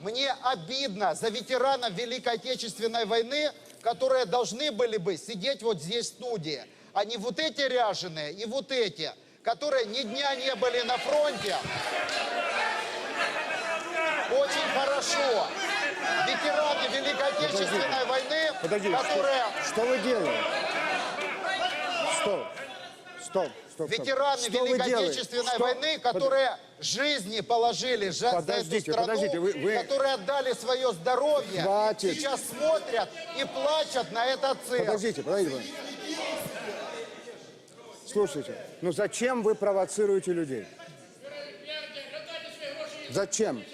мне обидно за ветеранов Великой Отечественной войны, которые должны были бы сидеть вот здесь в студии, а не вот эти ряженые и вот эти, которые ни дня не были на фронте. Очень хорошо. Ветераны Великой Отечественной войны, Подожди, которые... что, что вы делаете? Стоп, стоп, стоп. стоп. Ветераны Что Великой? Отечественной Что- войны, которые жизни положили за, за эту Подождите, страну, подождите, вы- вы- которые отдали свое здоровье, Хватит. сейчас смотрят и плачут на этот цирк. Подождите, подождите. Слушайте, ну зачем вы провоцируете людей? Зачем?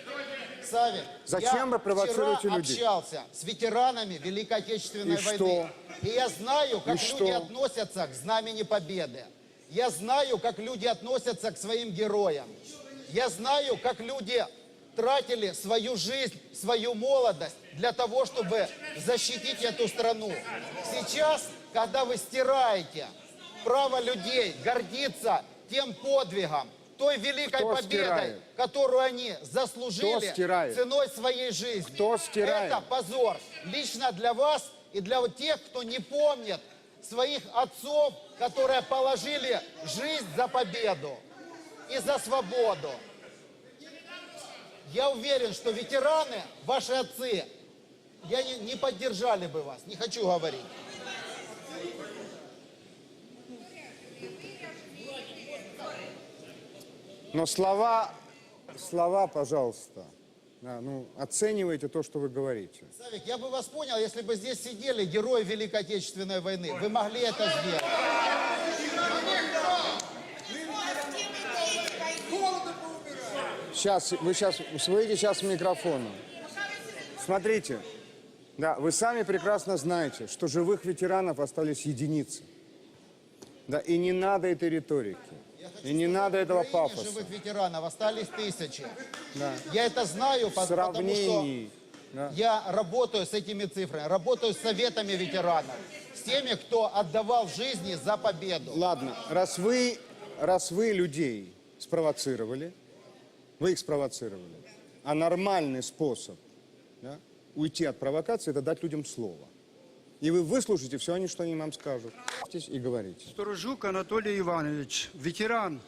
Савин, Зачем я вы провоцируете вчера людей? общался с ветеранами Великой Отечественной И войны. что? И я знаю, как И люди что? относятся к Знамени Победы. Я знаю, как люди относятся к своим героям. Я знаю, как люди тратили свою жизнь, свою молодость для того, чтобы защитить эту страну. Сейчас, когда вы стираете право людей гордиться тем подвигом, той великой Кто победой, стирает? которую они заслужили ценой своей жизни. Кто стирает? Это позор лично для вас и для тех, кто не помнит своих отцов, которые положили жизнь за победу и за свободу. Я уверен, что ветераны, ваши отцы, я не, не поддержали бы вас, не хочу говорить. Но слова, слова, пожалуйста, да, ну, оценивайте то, что вы говорите. Савик, я бы вас понял, если бы здесь сидели герои Великой Отечественной войны. Вы могли это сделать. Сейчас, вы сейчас, выйдете сейчас в микрофону. Смотрите, да, вы сами прекрасно знаете, что живых ветеранов остались единицы. Да, и не надо этой риторики. И не надо этого Украине пафоса. живых ветеранов остались тысячи. Да. Я это знаю, по- потому что сравнении. Да. я работаю с этими цифрами, работаю с советами ветеранов, с теми, кто отдавал жизни за победу. Ладно, раз вы, раз вы людей спровоцировали, вы их спровоцировали, а нормальный способ да, уйти от провокации – это дать людям слово. И вы выслушаете все, они, что они вам скажут. И говорите. Сторожук Анатолий Иванович, ветеран,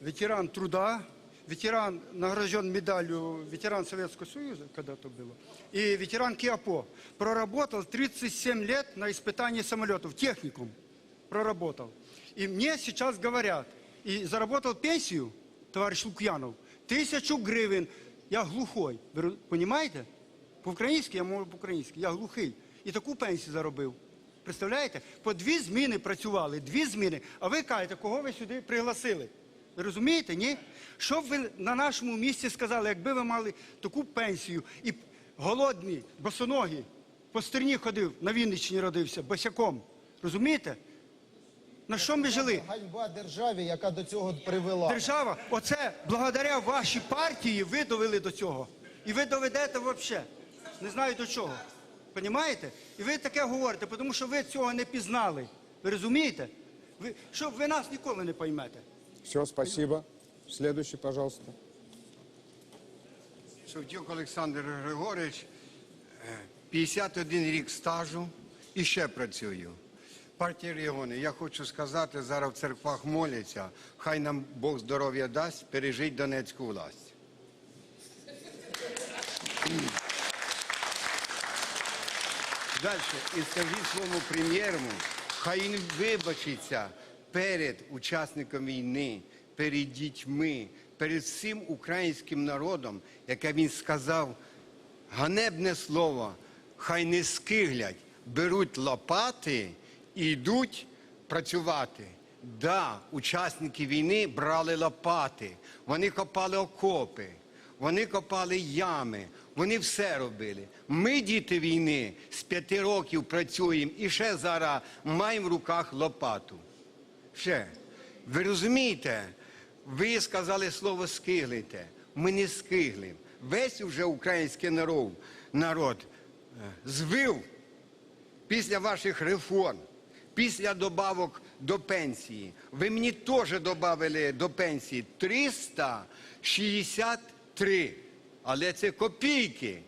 ветеран труда, ветеран, награжден медалью ветеран Советского Союза, когда-то было, и ветеран КИАПО. Проработал 37 лет на испытании самолетов, техникум проработал. И мне сейчас говорят, и заработал пенсию, товарищ Лукьянов, тысячу гривен. Я глухой, понимаете? По-українськи, я можу по-українськи, я глухий. І таку пенсію заробив. Представляєте? По дві зміни працювали, дві зміни. А ви кажете, кого ви сюди пригласили? Ви розумієте, ні? Що б ви на нашому місці сказали, якби ви мали таку пенсію і голодні, босоногі, по стерні ходив, на Вінниччині родився, босяком. Розумієте? На що ми жили? Ганьба державі, яка до цього привела. Держава, оце благодаря вашій партії ви довели до цього. І ви доведете взагалі. Не знаю до чого. Понімаєте? І ви таке говорите, тому що ви цього не пізнали. Ви розумієте? Ви, що ви нас ніколи не поймете. Все, спасибо. Следующий, пожалуйста. Шевчук Олександр Григорович, е, 51 рік стажу і ще працюю. Партія регіони, я хочу сказати, зараз в церквах моляться, хай нам Бог здоров'я дасть, пережить Донецьку власть. Далі, і скажіть своєму прем'єру, хай він вибачиться перед учасником війни, перед дітьми, перед всім українським народом, яке він сказав ганебне слово, хай не скиглять, беруть лопати і йдуть працювати. Да, учасники війни брали лопати, вони копали окопи. Вони копали ями, вони все робили. Ми, діти війни, з п'яти років працюємо і ще зараз маємо в руках лопату. Ще. Ви розумієте? Ви сказали слово скиглите. Ми не скиглим. Весь уже український народ, народ е, звив після ваших реформ, після добавок до пенсії, ви мені теж додали до пенсії 360 три. Але це копійки.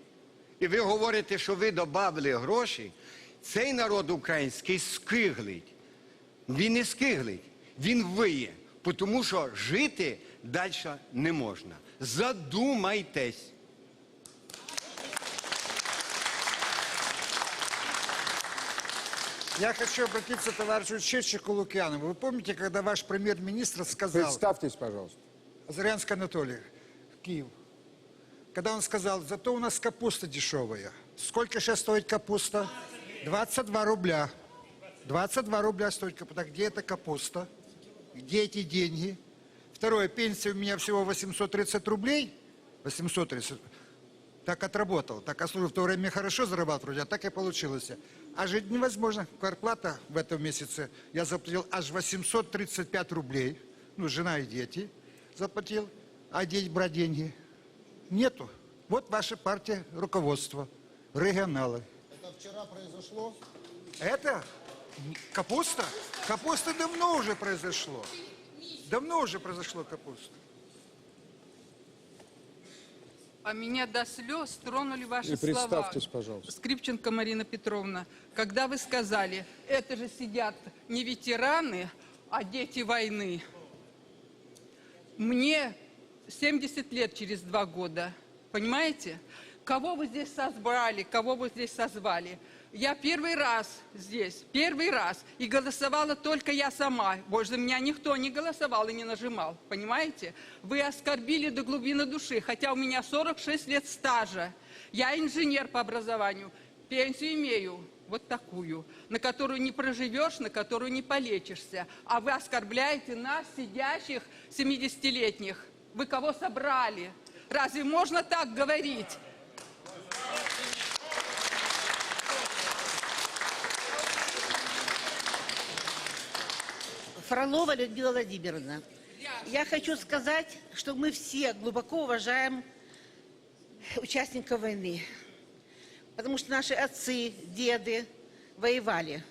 І ви говорите, що ви додали гроші. Цей народ український скиглить. Він не скиглить, він виє, тому що жити далі не можна. Задумайтесь. Я хочу обратиться к товарищу Чечику Лукьянову. Вы помните, когда ваш премьер-министр сказал, Представьтесь, пожалуйста. Зырянский Анатолий, Киев, когда он сказал, зато у нас капуста дешевая. Сколько сейчас стоит капуста? 22 рубля. 22 рубля стоит капуста. Где эта капуста? Где эти деньги? Второе, пенсия у меня всего 830 рублей. 830. Так отработал, так отслужил. В то время хорошо зарабатывал, а так и получилось. А жить невозможно. Квартплата в этом месяце я заплатил аж 835 рублей. Ну, жена и дети заплатил. А где брать деньги? Нету. Вот ваша партия, руководство, регионалы. Это вчера произошло. Это капуста? Капуста давно уже произошло. Давно уже произошло капуста. А меня до слез тронули ваши И слова. представьтесь, пожалуйста. Скрипченко Марина Петровна, когда вы сказали, это же сидят не ветераны, а дети войны. Мне 70 лет через два года, понимаете? Кого вы здесь собрали, кого вы здесь созвали? Я первый раз здесь, первый раз, и голосовала только я сама. Больше меня никто не голосовал и не нажимал, понимаете? Вы оскорбили до глубины души, хотя у меня 46 лет стажа. Я инженер по образованию, пенсию имею, вот такую, на которую не проживешь, на которую не полечишься. А вы оскорбляете нас, сидящих 70-летних. Вы кого собрали? Разве можно так говорить? Фролова Людмила Владимировна. Я хочу сказать, что мы все глубоко уважаем участников войны. Потому что наши отцы, деды воевали.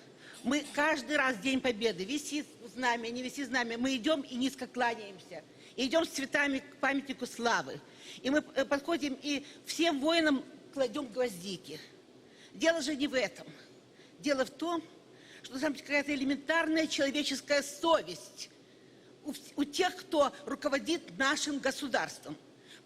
Мы каждый раз в День Победы, висит знамя, не висит знамя, мы идем и низко кланяемся. Идем с цветами к памятнику славы. И мы э, подходим и всем воинам кладем гвоздики. Дело же не в этом. Дело в том, что быть какая-то элементарная человеческая совесть у, у тех, кто руководит нашим государством.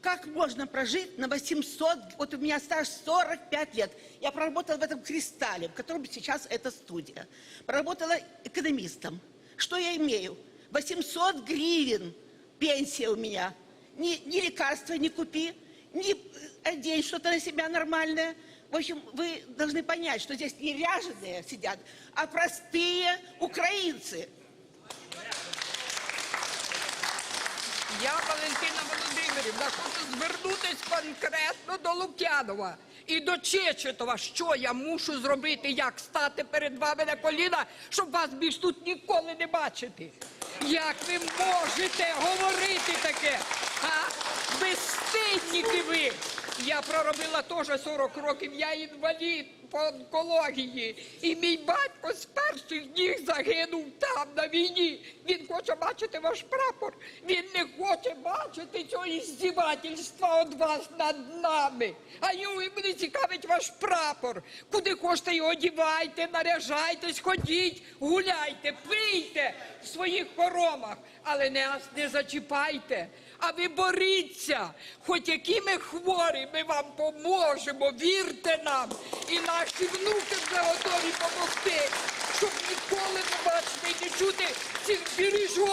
Как можно прожить на 800, вот у меня стаж 45 лет, я проработала в этом кристалле, в котором сейчас эта студия, проработала экономистом. Что я имею? 800 гривен пенсия у меня. Ни, ни лекарства не купи, ни э, одень что-то на себя нормальное. В общем, вы должны понять, что здесь не ряженые сидят, а простые украинцы. Я Валентина Володимирівна хочу звернутись конкретно до Лук'янова і до Чечетова. Що я мушу зробити, як стати перед вами на коліна, щоб вас більш тут ніколи не бачити? Як ви можете говорити таке? А? Безстидніки ви! Я проробила теж 40 років, я інвалід по онкології. І мій батько з перших днів загинув там на війні. Він хоче бачити ваш прапор. Він не хоче бачити цього іздівательства від вас над нами. А йому мене цікавить ваш прапор. Куди хочете його одівайте, наряжайтесь, ходіть, гуляйте, пийте в своїх хоромах, але нас не зачіпайте. А ви боріться, хоч які ми хворі, ми вам поможемо, вірте нам. І наші внуки вже готові допомогти, щоб ніколи не бачити і не чути цих дирижерів,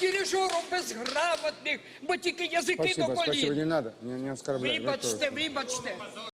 дирижерів безграмотних, бо тільки язики Спасибо, до спасибо, не надо, не, не оскорбляй. Вибачте, вибачте.